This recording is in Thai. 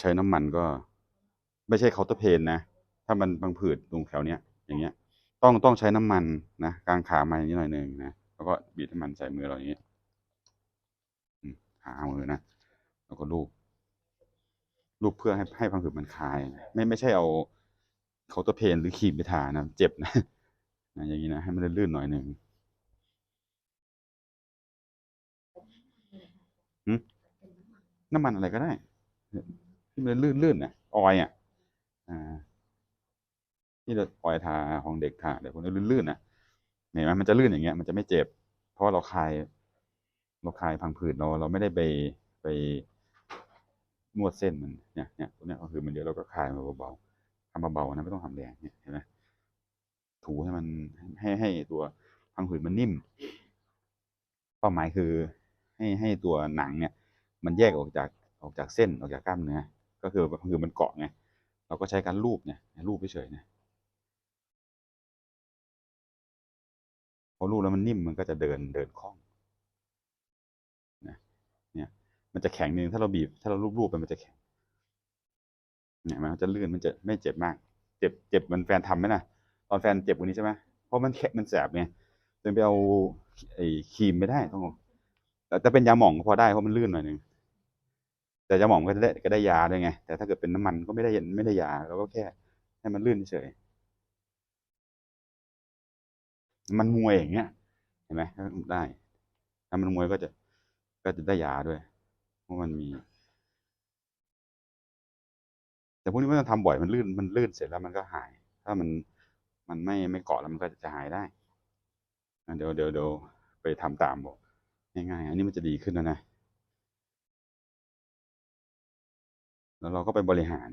ใช้น้ำมันก็ ไม่ใช่เคาน์เตอร์เพนนะ ถ้ามันบางผืดตรงแถวเนี้ยอย่างเงี้ย ต้องต้องใช้น้ำมันนะกลางขามาอย่างนี้หน่อยหนึ่งนะแล้วก็บีบน้ำมันใส่มือเราอย่างนี้อืมขามือนะแล้วก็ลูบลูบเพื่อให้ให้พังผืดมันคลาย ไม่ไม่ใช่เอาเคาน์เตอร์เพนหรือครีมไปทานะเจ็บนะนะอย่างนี้นะให้มันลื่นๆหน่อยหนึ่งหืมน้ำมันอะไรก็ได้ ที่มันลื่นๆนะออยอะที่เราออยทาของเด็กทาเดี๋ยวพวกนี้ลื่นๆนะเห็นไหมมันจะลื่นอย่างเงี้ย มันจะไม่เจ็บ เพราะว่าเราคลายเราคลายพังผืดเราเราไม่ได้ไปไปนวดเส้นมันเนี่ยเนี่ยตรงเนี้ยก็คือมันเดี๋ยวเราก็คลายมาเบาๆทำเบาๆนะไม่ต้องทำแรงเนี่ยเห็นไหมถูให้มันให้ให้ตัวพังผืดมันนิ่ม เป้าหมายคือให้ให้ตัวหนังเนี่ย มันแยกออกจากออกจากเส้นออกจากกล้ามเนื้อ ก็คือคือมันเกาะไงเราก็ใช้การลูบเนี่ยลูบเฉยๆเนี่ยพอลูบแล้วมันนิ่มมันก็จะเดินเดินคล่องนะเนี่ยมันจะแข็งนึงถ้าเราบีบ ถ้าเราลูบๆไปมันจะแข็งเนี่ยมันจะลื่นมันจะไม่เจ็บมาก เจ็บเจ็บเหมันแฟนทำไหมนะตอนแฟนเจ็บกว่านี้ใช่ไหมเพราะมันแข็งมันแสบไงจนไปเอาไอ้ครีมไม่ได้ต้องแต่เป็นยาหม่องพอได้เพราะมันลื่นหน่อยหนึง แต่ยาหมองก็ได้ก็ได้ยาด้วยไง แต่ถ้าเกิดเป็นน้ำมันก็ไม่ได้เย็นไม่ได้ยาเราก็แค่ให้มันลื่นเฉยมันมวยอย่างเงี้ยเห็นไหมได้ ถ้ามันมวยก็จะก็จะได้ยาด้วยเพราะมันมี แต่พวกนี้ไม่ต้องทำบ่อยมันลื่นมันลื่นเสร็จแล้วมันก็หาย ถ้ามันมันไม่ไม่เกาะแล้วมันก็จะหายได้เดี๋ยวเดี๋ยวเดี๋ยวไปทำตามบอกง่ายๆอันนี้มันจะดีขึ้นแล้วนะ แล้วเราก็ไปบริหาร